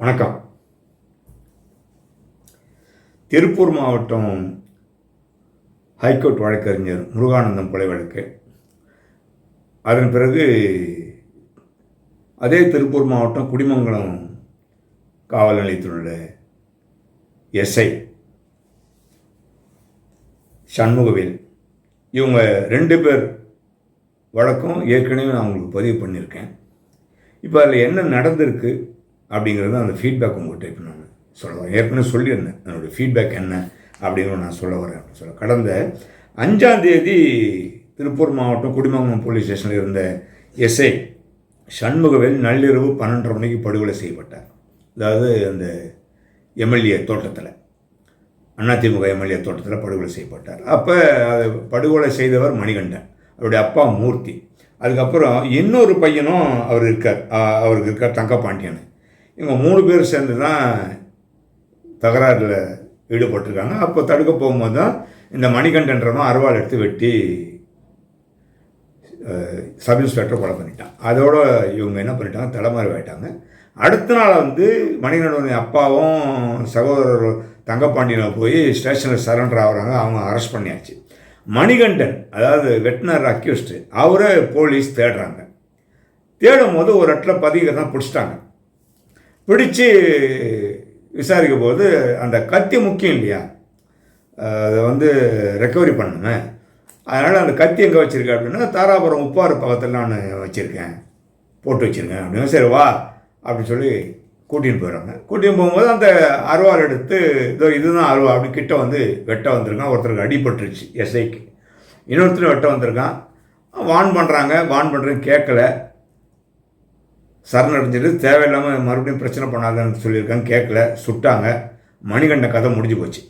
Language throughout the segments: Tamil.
வணக்கம். திருப்பூர் மாவட்டம் ஹைகோர்ட் வழக்கறிஞர் முருகானந்தம் கொலை வழக்கு. அதன் பிறகு அதே திருப்பூர் மாவட்டம் குடிமங்கலம் காவல் நிலையத்தில் எஸ்ஐ சண்முகவேல். இவங்க ரெண்டு பேர் வழக்கம் ஏற்கனவே நான் உங்களுக்கு பதிவு பண்ணியிருக்கேன். இப்போ அதில் என்ன நடந்திருக்கு? அப்படிங்கிறது அந்த ஃபீட்பேக் உங்கள்கிட்ட இப்போ நான் சொல்ல வரேன். ஏற்கனவே சொல்லியிருந்தேன். என்னுடைய ஃபீட்பேக் என்ன அப்படிங்கிறத நான் சொல்ல வரேன் அப்படின்னு சொல்ல. கடந்த அஞ்சாந்தேதி திருப்பூர் மாவட்டம் குடிமங்கலம் போலீஸ் ஸ்டேஷனில் இருந்த எஸ்ஐ சண்முகவேல் நள்ளிரவு பன்னெண்டரை மணிக்கு படுகொலை செய்யப்பட்டார். அதாவது அந்த எம்எல்ஏ தோட்டத்தில் அதிமுக எம்எல்ஏ தோட்டத்தில் படுகொலை செய்யப்பட்டார். அப்போ அதை படுகொலை செய்தவர் மணிகண்டன் அவருடைய அப்பா மூர்த்தி. அதுக்கப்புறம் இன்னொரு பையனும் அவர் இருக்கார். அவருக்கு இருக்கார் தங்கப்பாண்டியன். இவங்க மூணு பேர் சேர்ந்து தான் தகராறில் ஈடுபட்டிருக்காங்க. அப்போ தடுக்க போகும்போது தான் இந்த மணிகண்டன்றவன் அருவாள் எடுத்து வெட்டி சப் இன்ஸ்பெக்டர் கொலை பண்ணிட்டான். அதோட இவங்க என்ன பண்ணிட்டாங்க? தலைமறை ஆயிட்டாங்க அடுத்த நாள் வந்து மணிகண்டனுடைய அப்பாவும் சகோதரர் தங்கப்பாண்டியனை போய் ஸ்டேஷனில் சரண்டர் ஆகுறாங்க. அவங்க அரெஸ்ட் பண்ணியாச்சு. மணிகண்டன் அதாவது வெட்டினர் அக்யூஸ்டு அவரை போலீஸ் தேடுறாங்க. தேடும் போது ஒரு இடத்துல பதிவு தான் பிடிச்சிட்டாங்க. பிடிச்சு விசாரிக்கும் போது அந்த கத்தி முக்கியம் இல்லையா? அதை வந்து ரெக்கவரி பண்ணணுமே. அதனால் அந்த கத்தி எங்கே வச்சுருக்கேன் அப்படின்னா தாராபுரம் உப்பாறு பக்கத்தில் நான் வச்சுருக்கேன். போட்டு வச்சுருக்கேன் அப்படின்னு. சரி வா அப்படின்னு சொல்லி கூட்டின்னு போயிடுறாங்க. கூட்டின்னு போகும்போது அந்த அருவாள் எடுத்து இதோ இதுதான் அருவா அப்படி கிட்ட வந்து வெட்ட வந்திருக்கான். ஒருத்தருக்கு அடிபட்டுருச்சு எஸ்ஐக்கு இன்னொருத்தர் வெட்ட வந்திருக்கான். வான் பண்ணுறாங்க வான் பண்ணுறேன்னு கேட்கல. சரணடைஞ்சிட்டு தேவையில்லாமல் மறுபடியும் பிரச்சனை பண்ணாதன்னு சொல்லியிருக்காங்க கேட்கல சுட்டாங்க. மணிகண்ட கதை முடிஞ்சு போச்சு.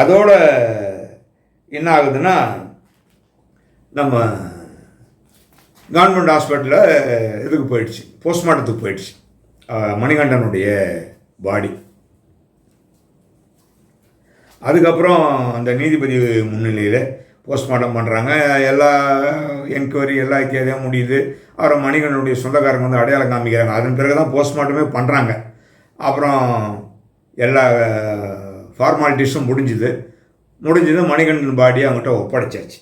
அதோட என்ன ஆகுதுன்னா நம்ம கவர்மெண்ட் ஹாஸ்பிட்டலில் இதுக்கு போயிடுச்சு போஸ்ட்மார்ட்டத்துக்கு போயிடுச்சு. மணிகண்டனுடைய பாடி. அதுக்கப்புறம் அந்த நீதிபதி முன்னிலையில் போஸ்ட்மார்ட்டம் பண்ணுறாங்க எல்லா என்கொயரி எல்லா இத்தியாதியாக முடியுது. அப்புறம் மணிகண்டனுடைய சொந்தக்காரங்க வந்து அடையாளம் காமிக்கிறாங்க. அதன் பிறகு தான் போஸ்ட்மார்ட்டமே பண்ணுறாங்க அப்புறம் எல்லா ஃபார்மாலிட்டிஸும் முடிஞ்சுது. முடிஞ்சது மணிகண்டன் பாடியை அவங்ககிட்ட ஒப்படைச்சாச்சு.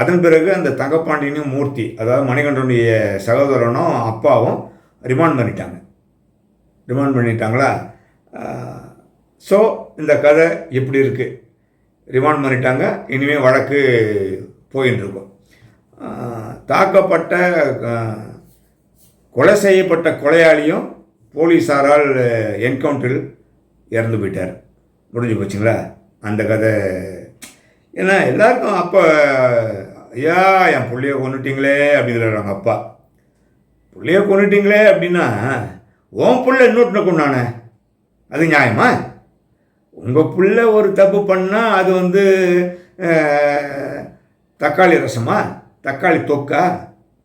அதன் பிறகு அந்த தங்கப்பாண்டியனும் மூர்த்தி அதாவது மணிகண்டனுடைய சகோதரனும் அப்பாவும் ரிமாண்ட் பண்ணிட்டாங்க. ரிமாண்ட் பண்ணிட்டாங்களா? ஸோ இந்த கதை எப்படி இருக்குது ரிமாண்ட் பண்ணிட்டாங்க. இனிமேல் வழக்கு போயின்னு இருக்கும் தாக்கப்பட்ட கொலை செய்யப்பட்ட கொலையாளியும் போலீஸாரால் என்கவுண்டரில் இறந்து போயிட்டார். முடிஞ்சு போச்சுங்களா? அந்த கதை. ஏன்னா எல்லாருக்கும் அப்போ ஐயா என் பிள்ளைய கொண்டுட்டீங்களே அப்படிங்கிறாங்க அப்பா. பிள்ளைய கொண்டுட்டிங்களே அப்படின்னா உன் பிள்ளை இன்னொருத்தனை கொண்டானே அது நியாயமா? உங்கள் பிள்ளை ஒரு தப்பு பண்ணால் அது வந்து தக்காளி ரசமா? தக்காளி தொக்கா?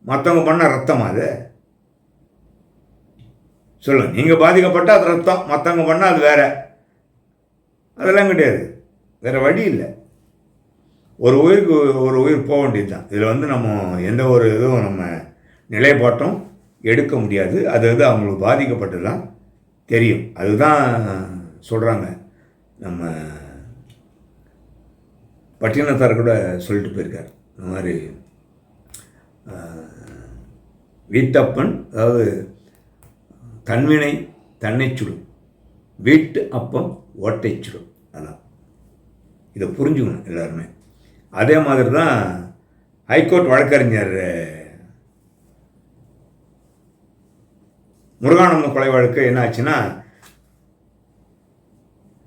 மற்றவங்க பண்ண ரத்தமா அது? சொல்லுங்க. நீங்கள் பாதிக்கப்பட்டால் அது ரத்தம் மற்றவங்க பண்ணால் அது வேற. அதெல்லாம் கிடையாது. வேறு வழி இல்லை. ஒரு உயிருக்கு ஒரு உயிர் போக வேண்டியது தான் இதில் வந்து நம்ம எந்த ஒரு இதுவும் நம்ம நிலைப்பாட்டும் எடுக்க முடியாது. அது வந்து அவங்களுக்கு பாதிக்கப்பட்டு தான் தெரியும். அதுதான் சொல்கிறாங்க நம்ம பட்டினத்தார் கூட சொல்லிட்டு போயிருக்கார். இந்த மாதிரி வீட்டப்பன் அதாவது தன்வினை தன்னை சுடும் வீட்டு அப்பம் ஓட்டை சுடும் அதான். இதை புரிஞ்சுக்கணும் எல்லாருமே. அதே மாதிரி தான் ஹைகோர்ட் வழக்கறிஞர் முருகானந்தம் கொலை வழக்கு என்ன ஆச்சுன்னா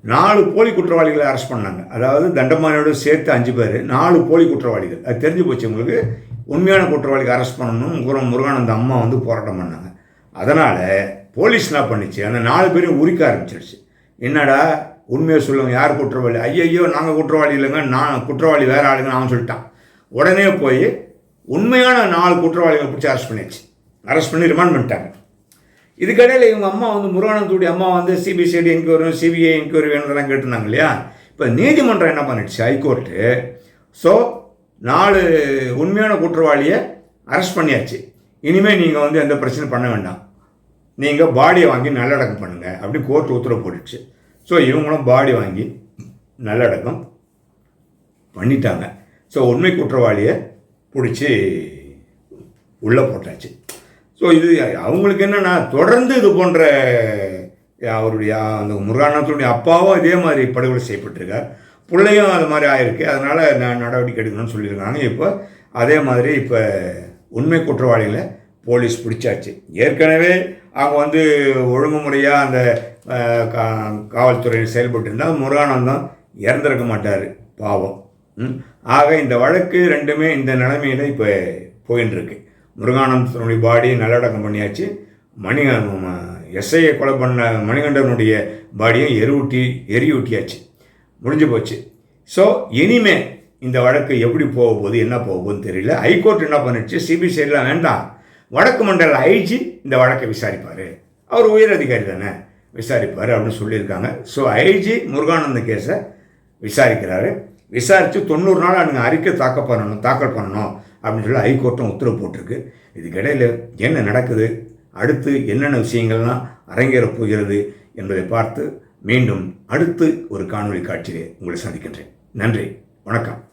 நாலு போலி குற்றவாளிகளை அரெஸ்ட் பண்ணாங்க. அதாவது தண்டமானியோட சேர்த்து அஞ்சு பேர் நாலு போலி குற்றவாளிகள். அது தெரிஞ்சு போச்சு உங்களுக்கு. உண்மையான குற்றவாளிக்கு அரெஸ்ட் பண்ணணும். முருகன் முருகானந்த அம்மா வந்து போராட்டம் பண்ணாங்க. அதனால் போலீஸ் என்ன பண்ணிச்சு? அந்த நாலு பேரையும் உரிக்க ஆரம்பிச்சிருச்சு. என்னடா? உண்மையை சொல்லுங்க. யார் குற்றவாளி? ஐயையோ நாங்கள் குற்றவாளி இல்லைங்க. நான் குற்றவாளி வேற ஆளுங்க நான் சொல்லிட்டான். உடனே போய் உண்மையான நாலு குற்றவாளிகளை பிடிச்சி அரெஸ்ட் பண்ணிடுச்சு அரெஸ்ட் பண்ணி ரிமாண்ட் பண்ணிட்டாங்க. இதுக்கடையில் இவங்க அம்மா வந்து முருகானந்தோடைய அம்மா வந்து சிபிசிஐடி என்கொயரி சிபிஐ என்கொயரி வேணும்லாம் கேட்டிருந்தாங்க இல்லையா? இப்போ நீதிமன்றம் என்ன பண்ணிடுச்சு? ஹைகோர்ட்டு ஸோ நாலு உண்மையான குற்றவாளியை அரெஸ்ட் பண்ணியாச்சு. இனிமேல் நீங்கள் வந்து எந்த பிரச்சனையும் பண்ண வேண்டாம். நீங்கள் பாடியை வாங்கி நல்லடக்கம் பண்ணுங்கள் அப்படின்னு கோர்ட் உத்தரவு போட்டுச்சு ஸோ இவங்களும் பாடி வாங்கி நல்லடக்கம் பண்ணிட்டாங்க. ஸோ உண்மை குற்றவாளியை பிடிச்சி உள்ளே போட்டாச்சு. ஸோ இது அவங்களுக்கு என்னென்னா தொடர்ந்து இது போன்ற அவருடைய அந்த முருகானந்தனுடைய அப்பாவும் இதே மாதிரி படுகொலை செய்யப்பட்டிருக்கார். பிள்ளையும் அது மாதிரி ஆயிருக்கு. அதனால் நான் நடவடிக்கை எடுக்கணும்னு சொல்லியிருக்காங்க. இப்போ அதே மாதிரி இப்போ உண்மை குற்றவாளிகளை போலீஸ் பிடிச்சாச்சு. ஏற்கனவே அவங்க வந்து ஒழுங்குமுறையாக அந்த கா காவல்துறையில் செயல்பட்டு இருந்தால் முருகானந்தம் இறந்திருக்க மாட்டார். பாவம். ஆக இந்த வழக்கு ரெண்டுமே இந்த நிலைமையில் இப்போ போயின்னு இருக்கு முருகானந்தனுடைய பாடி நல்லடக்கம் பண்ணியாச்சு. மணி எஸ்ஐயை கொலை பண்ண மணிகண்டனுடைய பாடியை எரிவூட்டி எரியூட்டியாச்சு. முடிஞ்சு போச்சு. ஸோ இனிமே இந்த வழக்கு எப்படி போக போகுது என்ன போக போகுதுன்னு தெரியல. ஹைகோர்ட் என்ன பண்ணிடுச்சு? சிபிசிஐலாம் வேண்டாம். வடக்கு மண்டல ஐஜி இந்த வழக்கை விசாரிப்பார். அவர் உயர் அதிகாரி தானே விசாரிப்பார் அப்படின்னு சொல்லியிருக்காங்க. ஸோ ஐஜி முருகானந்த கேஸை விசாரிக்கிறாரு. விசாரித்து தொண்ணூறு நாள் அவங்க அறிக்கை தாக்கல் பண்ணணும் தாக்கல் பண்ணணும். அப்படின்னு சொல்லி ஹைகோர்ட்டும் உத்தரவு போட்டிருக்கு. இதுக்கிடையில் என்ன நடக்குது? அடுத்து என்னென்ன விஷயங்கள்லாம் அரங்கேறப் போகிறது என்பதை பார்த்து மீண்டும் அடுத்து ஒரு காணொளி காட்சியை உங்களை சந்திக்கின்றேன். நன்றி. வணக்கம்.